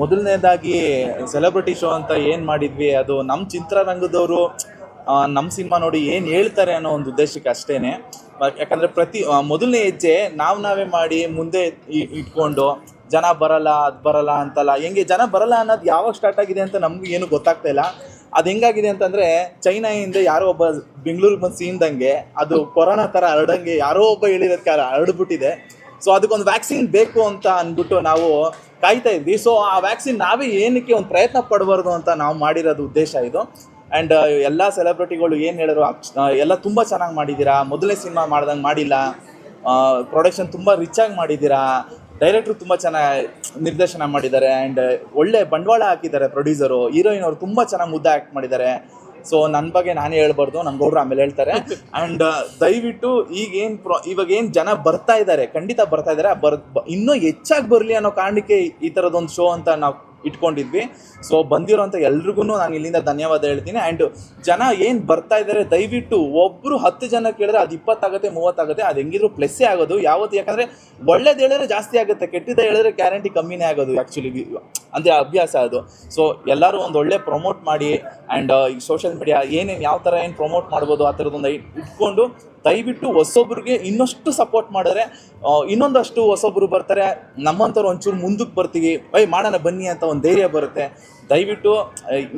ಮೊದಲನೇದಾಗಿ celebrity show ಅಂತ ಏನು ಮಾಡಿದ್ವಿ, ಅದು ನಮ್ಮ ಚಿತ್ರರಂಗದವರು ನಮ್ಮ ಸಿನಿಮಾ ನೋಡಿ ಏನು ಹೇಳ್ತಾರೆ ಅನ್ನೋ ಒಂದು ಉದ್ದೇಶಕ್ಕೆ ಅಷ್ಟೇ ಯಾಕಂದರೆ ಪ್ರತಿ ಮೊದಲನೇ ಹೆಜ್ಜೆ ನಾವು ನಾವೇ ಮಾಡಿ ಮುಂದೆ ಇಟ್ಕೊಂಡು ಜನ ಬರಲ್ಲ, ಅದು ಬರಲ್ಲ ಅಂತಲ್ಲ, ಹೆಂಗೆ ಜನ ಬರಲ್ಲ ಅನ್ನೋದು ಯಾವಾಗ ಸ್ಟಾರ್ಟ್ ಆಗಿದೆ ಅಂತ ನಮಗೂ ಏನು ಗೊತ್ತಾಗ್ತಾ ಇಲ್ಲ. ಅದು ಹೆಂಗಾಗಿದೆ ಅಂತಂದ್ರೆ ಚೈನಾಯಿಂದ ಯಾರೋ ಒಬ್ಬ ಬೆಂಗಳೂರಿಗೆ ಬಂದು ಸೀನ್ದಂಗೆ ಅದು ಕೊರೋನಾ ಥರ ಹರಡಂಗೆ ಯಾರೋ ಒಬ್ಬ ಹೇಳಿರೋದಕ್ಕೆ ಹರಡ್ಬಿಟ್ಟಿದೆ. ಸೊ ಅದಕ್ಕೊಂದು ವ್ಯಾಕ್ಸಿನ್ ಬೇಕು ಅಂತ ಅಂದ್ಬಿಟ್ಟು ನಾವು ಕಾಯ್ತಾ ಇದ್ವಿ. ಸೊ ಆ ವ್ಯಾಕ್ಸಿನ್ ನಾವೇ ಏನಕ್ಕೆ ಒಂದು ಪ್ರಯತ್ನ ಪಡಬಾರ್ದು ಅಂತ ನಾವು ಮಾಡಿರೋದು ಉದ್ದೇಶ ಇದು. ಆ್ಯಂಡ್ ಎಲ್ಲ ಸೆಲೆಬ್ರಿಟಿಗಳು ಏನು ಹೇಳಿದ್ರು ಎಲ್ಲ ತುಂಬ ಚೆನ್ನಾಗಿ ಮಾಡಿದ್ದೀರಾ, ಮೊದಲನೇ ಸಿನಿಮಾ ಮಾಡ್ದಂಗೆ ಮಾಡಿಲ್ಲ ಪ್ರೊಡಕ್ಷನ್ ತುಂಬ ರಿಚಾಗಿ ಮಾಡಿದ್ದೀರಾ ಡೈರೆಕ್ಟ್ರು ತುಂಬ ಚೆನ್ನಾಗಿ ನಿರ್ದೇಶನ ಮಾಡಿದ್ದಾರೆ ಆ್ಯಂಡ್ ಒಳ್ಳೆ ಬಂಡವಾಳ ಹಾಕಿದ್ದಾರೆ ಪ್ರೊಡ್ಯೂಸರು ಹೀರೋಯಿನ್ ಅವರು ತುಂಬ ಚೆನ್ನಾಗಿ ಮುದ್ದೆ ಆ್ಯಕ್ಟ್ ಮಾಡಿದ್ದಾರೆ. ಸೊ ನನ್ನ ಬಗ್ಗೆ ನಾನೇ ಹೇಳ್ಬಾರ್ದು ನಮ್ಮ ಗೌಡ್ರು ಆಮೇಲೆ ಹೇಳ್ತಾರೆ. ಆ್ಯಂಡ್ ದಯವಿಟ್ಟು ಈಗ ಏನು ಪ್ರೊ ಇವಾಗ ಏನು ಜನ ಬರ್ತಾ ಇದ್ದಾರೆ ಖಂಡಿತ ಬರ್ತಾ ಇದ್ದಾರೆ ಬರ್ ಇನ್ನೂ ಹೆಚ್ಚಾಗಿ ಬರಲಿ ಅನ್ನೋ ಕಾರಣಕ್ಕೆ ಈ ಥರದೊಂದು ಶೋ ಅಂತ ನಾವು ಇಟ್ಕೊಂಡಿದ್ವಿ. ಸೊ ಬಂದಿರೋಂಥ ಎಲ್ರಿಗೂ ನಾನು ಇಲ್ಲಿಂದ ಧನ್ಯವಾದ ಹೇಳ್ತೀನಿ. ಆ್ಯಂಡ್ ಜನ ಏನು ಬರ್ತಾ ಇದ್ದಾರೆ ದಯವಿಟ್ಟು ಒಬ್ಬರು ಹತ್ತು ಜನ ಕೇಳಿದ್ರೆ ಅದು ಇಪ್ಪತ್ತಾಗುತ್ತೆ, ಮೂವತ್ತಾಗುತ್ತೆ, ಅದು ಹೆಂಗಿದ್ರು ಪ್ಲಸ್ಸೇ ಆಗೋದು. ಯಾವತ್ತು ಯಾಕಂದರೆ ಒಳ್ಳೇದು ಹೇಳಿದ್ರೆ ಜಾಸ್ತಿ ಆಗುತ್ತೆ, ಕೆಟ್ಟದ್ದು ಹೇಳಿದ್ರೆ ಗ್ಯಾರಂಟಿ ಕಮ್ಮಿನೇ ಆಗೋದು. ಆ್ಯಕ್ಚುಲಿ ಅಂದರೆ ಅಭ್ಯಾಸ ಅದು. ಸೊ ಎಲ್ಲರೂ ಒಂದು ಒಳ್ಳೆ ಪ್ರಮೋಟ್ ಮಾಡಿ ಆ್ಯಂಡ್ ಈ ಸೋಷಿಯಲ್ ಮೀಡಿಯಾ ಏನೇನು, ಯಾವ ಥರ ಏನು ಪ್ರಮೋಟ್ ಮಾಡ್ಬೋದು, ಆ ಥರದೊಂದು ಇಟ್ಕೊಂಡು ದಯವಿಟ್ಟು ಹೊಸೊಬ್ರಿಗೆ ಇನ್ನಷ್ಟು ಸಪೋರ್ಟ್ ಮಾಡಿದ್ರೆ ಇನ್ನೊಂದಷ್ಟು ಹೊಸೊಬ್ರು ಬರ್ತಾರೆ. ನಮ್ಮಂಥವ್ರು ಒಂಚೂರು ಮುಂದಕ್ಕೆ ಬರ್ತೀವಿ. ಐ ಮಾಡೋಣ ಬನ್ನಿ ಅಂತ ಒಂದು ಧೈರ್ಯ ಬರುತ್ತೆ. ದಯವಿಟ್ಟು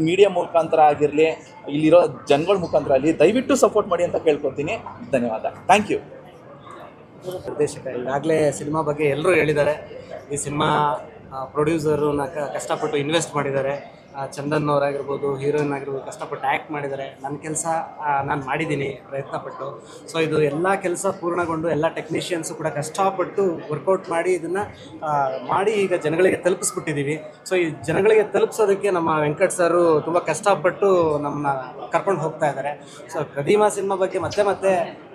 ಮೀಡಿಯಾ ಮುಖಾಂತರ ಆಗಿರಲಿ, ಇಲ್ಲಿರೋ ಜನಗಳ ಮುಖಾಂತರ ಆಗಲಿ, ದಯವಿಟ್ಟು ಸಪೋರ್ಟ್ ಮಾಡಿ ಅಂತ ಕೇಳ್ಕೊತೀನಿ. ಧನ್ಯವಾದ. ಥ್ಯಾಂಕ್ ಯು ನಿರ್ದೇಶಕ ಈಗಾಗಲೇ ಸಿನಿಮಾ ಬಗ್ಗೆ ಎಲ್ಲರೂ ಹೇಳಿದ್ದಾರೆ. ಈ ಸಿನಿಮಾ ಪ್ರೊಡ್ಯೂಸರ್ನ ಕಷ್ಟಪಟ್ಟು ಇನ್ವೆಸ್ಟ್ ಮಾಡಿದ್ದಾರೆ. ಚಂದನ್ ಅವರಾಗಿರ್ಬೋದು, ಹೀರೋಯಿನ್ ಆಗಿರ್ಬೋದು ಕಷ್ಟಪಟ್ಟು ಆ್ಯಕ್ಟ್ ಮಾಡಿದ್ದಾರೆ. ನನ್ನ ಕೆಲಸ ನಾನು ಮಾಡಿದ್ದೀನಿ, ಪ್ರಯತ್ನಪಟ್ಟು. ಸೊ ಇದು ಎಲ್ಲ ಕೆಲಸ ಪೂರ್ಣಗೊಂಡು ಎಲ್ಲ ಟೆಕ್ನಿಷಿಯನ್ಸು ಕೂಡ ಕಷ್ಟಪಟ್ಟು ವರ್ಕೌಟ್ ಮಾಡಿ ಇದನ್ನು ಮಾಡಿ ಈಗ ಜನಗಳಿಗೆ ತಲುಪಿಸ್ಬಿಟ್ಟಿದ್ದೀವಿ ಸೊ ಈ ಜನಗಳಿಗೆ ತಲುಪಿಸೋದಕ್ಕೆ ನಮ್ಮ ವೆಂಕಟ್ ಸರು ತುಂಬ ಕಷ್ಟಪಟ್ಟು ನಮ್ಮನ್ನ ಕರ್ಕೊಂಡು ಹೋಗ್ತಾ ಇದ್ದಾರೆ. ಸೊ ಕದೀಮಾ ಸಿನಿಮಾ ಬಗ್ಗೆ ಮತ್ತೆ ಮತ್ತೆ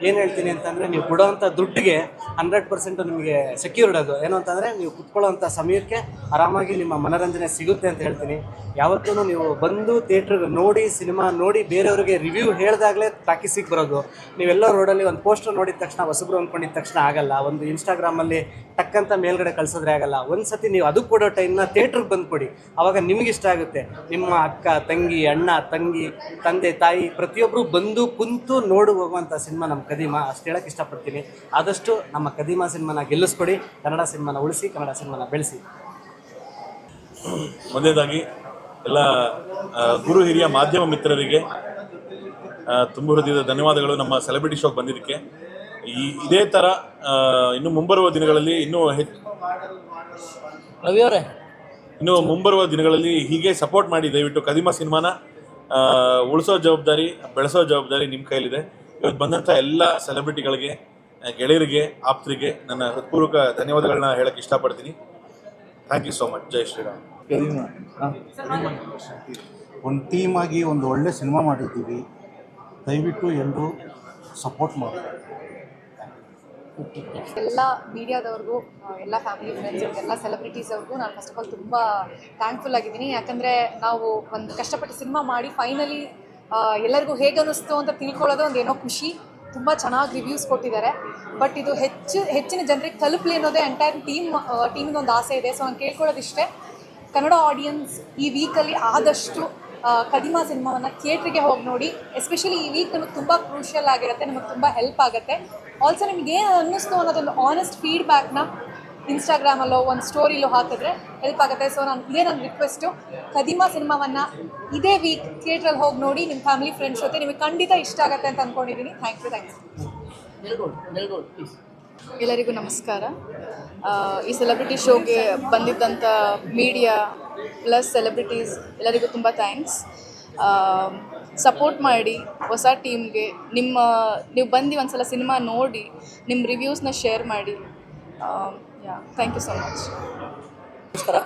ಏನು ಹೇಳ್ತೀನಿ ಅಂತಂದರೆ ನೀವು ಕೊಡೋವಂಥ ದುಡ್ಡಿಗೆ ಹಂಡ್ರೆಡ್ ಪರ್ಸೆಂಟು ನಿಮಗೆ ಸೆಕ್ಯೂರ್ಡ್ ಅದು. ಏನು ಅಂತಂದರೆ ನೀವು ಕುತ್ಕೊಳ್ಳೋವಂಥ ಸಮಯಕ್ಕೆ ಆರಾಮಾಗಿ ನಿಮ್ಮ ಮನೋರಂಜನೆ ಸಿಗುತ್ತೆ ಅಂತ ಹೇಳ್ತೀನಿ. ಯಾವತ್ತೂ ನೀವು ಬಂದು ಥಿಯೇಟ್ರಿಗೆ ನೋಡಿ ಸಿನಿಮಾ ನೋಡಿ ಬೇರೆಯವರಿಗೆ ರಿವ್ಯೂ ಹೇಳಿದಾಗಲೇ ಟಾಕೀಸಿಗೆ ಬರೋದು ನೀವೆಲ್ಲ ರೋಡಲ್ಲಿ ಒಂದು ಪೋಸ್ಟರ್ ನೋಡಿದ ತಕ್ಷಣ, ಹೊಸಬ್ರು ಅಂದ್ಕೊಂಡಿದ ತಕ್ಷಣ ಆಗಲ್ಲ. ಒಂದು ಇನ್ಸ್ಟಾಗ್ರಾಮಲ್ಲಿ ತಕ್ಕಂಥ ಮೇಲ್ಗಡೆ ಕಳ್ಸಿದ್ರೆ ಆಗಲ್ಲ. ಒಂದು ಸತಿ ನೀವು ಅದು ಕೊಡೋ ಟೈಮ್ನ ಥಿಯೇಟ್ರಿಗೆ ಬಂದು ಕೊಡಿ. ಆವಾಗ ನಿಮಗೆ ಇಷ್ಟ ಆಗುತ್ತೆ. ನಿಮ್ಮ ಅಕ್ಕ, ತಂಗಿ, ಅಣ್ಣ, ತಂಗಿ, ತಂದೆ, ತಾಯಿ ಪ್ರತಿಯೊಬ್ಬರು ಬಂದು ಕುಂತು ನೋಡು ಹೋಗುವಂಥ ಸಿನಿಮಾ ನಮ್ಮ ಕದೀಮಾ. ಅಷ್ಟು ಹೇಳೋಕ್ಕೆ ಇಷ್ಟಪಡ್ತೀನಿ. ಆದಷ್ಟು ನಮ್ಮ ಕದೀಮಾ ಸಿನಿಮಾನ ಗೆಲ್ಲಿಸ್ಕೊಡಿ. ಕನ್ನಡ ಸಿನಿಮಾನ ಉಳಿಸಿ, ಕನ್ನಡ ಸಿನಿಮಾನ ಬೆಳೆಸಿ. ಮೊದಲನೇದಾಗಿ ಎಲ್ಲ ಗುರು ಹಿರಿಯ ಮಾಧ್ಯಮ ಮಿತ್ರರಿಗೆ ತುಂಬ ಹೃದಯದ ಧನ್ಯವಾದಗಳು ನಮ್ಮ ಸೆಲೆಬ್ರಿಟಿ ಶೋಗೆ ಬಂದಿದ್ದಕ್ಕೆ. ಈ ಇದೇ ಥರ ಇನ್ನು ಮುಂಬರುವ ದಿನಗಳಲ್ಲಿ ಇನ್ನೂ ಹೆಚ್ಚು ರವಿ ಅವರೇ. ಇನ್ನು ಮುಂಬರುವ ದಿನಗಳಲ್ಲಿ ಹೀಗೆ ಸಪೋರ್ಟ್ ಮಾಡಿ ದಯವಿಟ್ಟು ಕದಿಮ ಸಿನಿಮಾನ ಉಳಿಸೋ ಜವಾಬ್ದಾರಿ ಬೆಳೆಸೋ ಜವಾಬ್ದಾರಿ ನಿಮ್ಮ ಕೈಲಿದೆ. ಇವತ್ತು ಬಂದಂಥ ಎಲ್ಲ ಸೆಲೆಬ್ರಿಟಿಗಳಿಗೆ ಗೆಳೆಯರಿಗೆ ಆಪ್ತರಿಗೆ ನನ್ನ ಹೃತ್ಪೂರ್ವಕ ಧನ್ಯವಾದಗಳನ್ನ ಹೇಳಕ್ಕೆ ಇಷ್ಟಪಡ್ತೀನಿ. ಥ್ಯಾಂಕ್ ಯು ಸೋ ಮಚ್ ಜೈ ಶ್ರೀರಾಮ್. ಒಂದು ಟೀಮ್ ಆಗಿ ಒಂದು ಒಳ್ಳೆ ಸಿನಿಮಾ ಮಾಡಿದ್ದೀವಿ. ದಯವಿಟ್ಟು ಎಲ್ಲರೂ ಸಪೋರ್ಟ್ ಮಾಡಿ. ಎಲ್ಲ ಮೀಡಿಯಾದವ್ರಿಗೂ ಎಲ್ಲ ಫ್ಯಾಮಿಲಿ ಫ್ರೆಂಡ್ಸ್ ಎಲ್ಲ ಸೆಲೆಬ್ರಿಟೀಸ್ ಅವ್ರಿಗೂ ನಾನು ಫಸ್ಟ್ ಆಫ್ ಆಲ್ ತುಂಬ ಥ್ಯಾಂಕ್ಫುಲ್ ಆಗಿದ್ದೀನಿ. ಯಾಕಂದರೆ ನಾವು ಒಂದು ಕಷ್ಟಪಟ್ಟು ಸಿನಿಮಾ ಮಾಡಿ ಫೈನಲಿ ಎಲ್ಲರಿಗೂ ಹೇಗೆ ಅನ್ನಿಸ್ತು ಅಂತ ತಿಳ್ಕೊಳ್ಳೋದು ಒಂದು ಏನೋ ಖುಷಿ. ತುಂಬ ಚೆನ್ನಾಗಿ ರಿವ್ಯೂಸ್ ಕೊಟ್ಟಿದ್ದಾರೆ. ಬಟ್ ಇದು ಹೆಚ್ಚು ಹೆಚ್ಚಿನ ಜನರಿಗೆ ತಲುಪಲಿ ಅನ್ನೋದೇ ಎಂಟೈರ್ ಟೀಮ್ ಟೀಮಿಗೆ ಒಂದು ಆಸೆ ಇದೆ. ಸೊ ನಾನು ಕೇಳ್ಕೊಳ್ಳೋದಿಷ್ಟೇ. ಕನ್ನಡ ಆಡಿಯನ್ಸ್ ಈ ವೀಕಲ್ಲಿ ಆದಷ್ಟು ಕಡಿಮಾ ಸಿನಿಮಾವನ್ನು ಥಿಯೇಟ್ರಿಗೆ ಹೋಗಿ ನೋಡಿ ಎಸ್ಪೆಷಲಿ ಈ ವೀಕ್ ನಮಗೆ ತುಂಬ ಕ್ರೂಷಿಯಲ್ ಆಗಿರುತ್ತೆ, ನಮಗೆ ತುಂಬ ಹೆಲ್ಪ್ ಆಗುತ್ತೆ. ಆಲ್ಸೋ ನಿಮ್ಗೆ ಏನು ಅನ್ನಿಸ್ತು ಅನ್ನೋದೊಂದು ಆನೆಸ್ಟ್ ಫೀಡ್ಬ್ಯಾಕ್ನ ಇನ್ಸ್ಟಾಗ್ರಾಮಲ್ಲೋ ಒಂದು ಸ್ಟೋರಿಲೋ ಹಾಕಿದ್ರೆ ಹೆಲ್ಪ್ ಆಗುತ್ತೆ. ಸೊ ನಾನು ಇದೇ ನನ್ನ ರಿಕ್ವೆಸ್ಟು ಕದಿಮಾ ಸಿನಿಮಾವನ್ನು ಇದೇ ವೀಕ್ ಥಿಯೇಟ್ರಲ್ಲಿ ಹೋಗಿ ನೋಡಿ ನಿಮ್ಮ ಫ್ಯಾಮಿಲಿ ಫ್ರೆಂಡ್ಸ್ ಜೊತೆ ನಿಮಗೆ ಖಂಡಿತ ಇಷ್ಟ ಆಗುತ್ತೆ ಅಂತ ಅಂದ್ಕೊಂಡಿದ್ದೀನಿ ಥ್ಯಾಂಕ್ ಯು ಥ್ಯಾಂಕ್ ಯು ಎಲ್ಲರಿಗೂ ನಮಸ್ಕಾರ. ಈ ಸೆಲೆಬ್ರಿಟಿ ಶೋಗೆ ಬಂದಿದ್ದಂಥ ಮೀಡಿಯಾ ಪ್ಲಸ್ ಸೆಲೆಬ್ರಿಟೀಸ್ ಎಲ್ಲರಿಗೂ ತುಂಬ ಥ್ಯಾಂಕ್ಸ್ ಸಪೋರ್ಟ್ ಮಾಡಿ ಹೊಸ ಟೀಮ್ಗೆ ನಿಮ್ಮ, ನೀವು ಬಂದು ಒಂದ್ಸಲ ಸಿನಿಮಾ ನೋಡಿ ನಿಮ್ಮ ರಿವ್ಯೂಸ್ನ ಶೇರ್ ಮಾಡಿ. Yeah thank you so much ನಮಸ್ಕಾರ.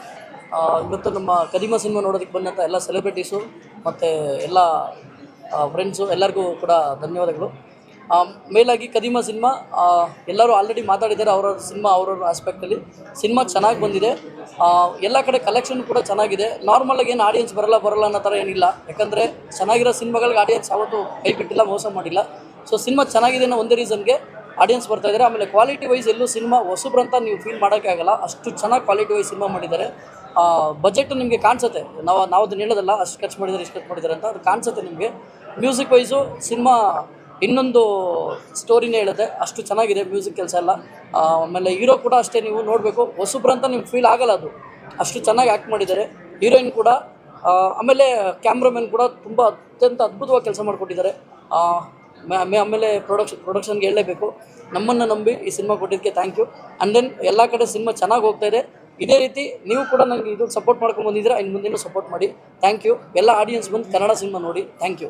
ಇವತ್ತು ನಮ್ಮ ಕದಿಮ ಸಿನಿಮಾ ನೋಡೋದಕ್ಕೆ ಬಂದಂಥ ಎಲ್ಲ ಸೆಲೆಬ್ರಿಟೀಸು ಮತ್ತು ಎಲ್ಲ ಫ್ರೆಂಡ್ಸು ಎಲ್ಲರಿಗೂ ಕೂಡ ಧನ್ಯವಾದಗಳು. ಮೇಲಾಗಿ ಕದಿಮ ಸಿನಿಮಾ ಎಲ್ಲರೂ ಆಲ್ರೆಡಿ ಮಾತಾಡಿದ್ದಾರೆ ಅವರ ಸಿನಿಮಾ ಅವರವ್ರ ಆಸ್ಪೆಕ್ಟಲ್ಲಿ ಸಿನಿಮಾ ಚೆನ್ನಾಗಿ ಬಂದಿದೆ. ಎಲ್ಲ ಕಡೆ ಕಲೆಕ್ಷನ್ ಕೂಡ ಚೆನ್ನಾಗಿದೆ. ನಾರ್ಮಲಾಗಿ ಏನು ಆಡಿಯನ್ಸ್ ಬರಲ್ಲ ಬರಲ್ಲ ಅನ್ನೋ ಥರ ಏನಿಲ್ಲ. ಯಾಕಂದರೆ ಚೆನ್ನಾಗಿರೋ ಸಿನಿಮಾಗಳಿಗೆ ಆಡಿಯನ್ಸ್ ಯಾವತ್ತೂ ಕೈ ಬಿಟ್ಟಿಲ್ಲ, ಮೋಸ ಮಾಡಿಲ್ಲ. ಸೊ ಸಿನಿಮಾ ಚೆನ್ನಾಗಿದೆ ಅನ್ನೋ ಒಂದೇ ರೀಸನ್ಗೆ ಆಡಿಯನ್ಸ್ ಬರ್ತಾ ಇದ್ದಾರೆ. ಆಮೇಲೆ ಕ್ವಾಲಿಟಿ ವೈಸ್ ಎಲ್ಲೂ ಸಿನಿಮಾ ಹೊಸಬ್ರಂತ ನೀವು ಫೀಲ್ ಮಾಡೋಕ್ಕಾಗಲ್ಲ ಅಷ್ಟು ಚೆನ್ನಾಗಿ ಕ್ವಾಲಿಟಿ ವೈಸ್ ಸಿನಿಮಾ ಮಾಡಿದ್ದಾರೆ. ಬಜೆಟ್ ನಿಮಗೆ ಕಾಣಿಸುತ್ತೆ. ನಾವು ನಾವು ಅದನ್ನ ಹೇಳೋದಲ್ಲ, ಅಷ್ಟು ಖರ್ಚು ಮಾಡಿದ್ದಾರೆ ಇಷ್ಟು ಖರ್ಚು ಮಾಡಿದ್ದಾರೆ ಅಂತ. ಅದು ಕಾಣಿಸುತ್ತೆ ನಿಮಗೆ. ಮ್ಯೂಸಿಕ್ ವೈಸು ಸಿನಿಮಾ ಇನ್ನೊಂದು ಸ್ಟೋರಿನೇ ಹೇಳುತ್ತೆ. ಅಷ್ಟು ಚೆನ್ನಾಗಿದೆ ಮ್ಯೂಸಿಕ್ ಕೆಲಸ ಎಲ್ಲ. ಆಮೇಲೆ ಹೀರೋ ಕೂಡ ಅಷ್ಟೇ ನೀವು ನೋಡಬೇಕು. ಹೊಸಬ್ರಂತ ನಿಮ್ಗೆ ಫೀಲ್ ಆಗಲ್ಲ ಅದು. ಅಷ್ಟು ಚೆನ್ನಾಗಿ ಆ್ಯಕ್ಟ್ ಮಾಡಿದ್ದಾರೆ. ಹೀರೋಯಿನ್ ಕೂಡ ಆಮೇಲೆ ಕ್ಯಾಮ್ರಾಮನ್ ಕೂಡ ತುಂಬ ಅತ್ಯಂತ ಅದ್ಭುತವಾಗಿ ಕೆಲಸ ಮಾಡಿಕೊಟ್ಟಿದ್ದಾರೆ. ಆಮೇಲೆ ಪ್ರೊಡಕ್ಷನ್ ಪ್ರೊಡಕ್ಷನ್ಗೆ ಹೇಳಲೇಬೇಕು. ನಮ್ಮನ್ನು ನಂಬಿ ಈ ಸಿನಿಮಾ ಕೊಟ್ಟಿದ್ದಕ್ಕೆ ಥ್ಯಾಂಕ್ ಯು ಆ್ಯಂಡ್ ದೆನ್ ಎಲ್ಲ ಕಡೆ ಸಿನಿಮಾ ಚೆನ್ನಾಗಿ ಹೋಗ್ತಾ ಇದೆ. ಇದೇ ರೀತಿ ನೀವು ಕೂಡ ನನಗೆ ಇದು ಸಪೋರ್ಟ್ ಮಾಡ್ಕೊಂಡು ಬಂದಿದ್ದೀರಾ, ಇನ್ನು ಮುಂದೆನೂ ಸಪೋರ್ಟ್ ಮಾಡಿ. ಥ್ಯಾಂಕ್ ಯು ಎಲ್ಲ ಆಡಿಯನ್ಸ್ ಬಂದು ಕನ್ನಡ ಸಿನಿಮಾ ನೋಡಿ. Thank you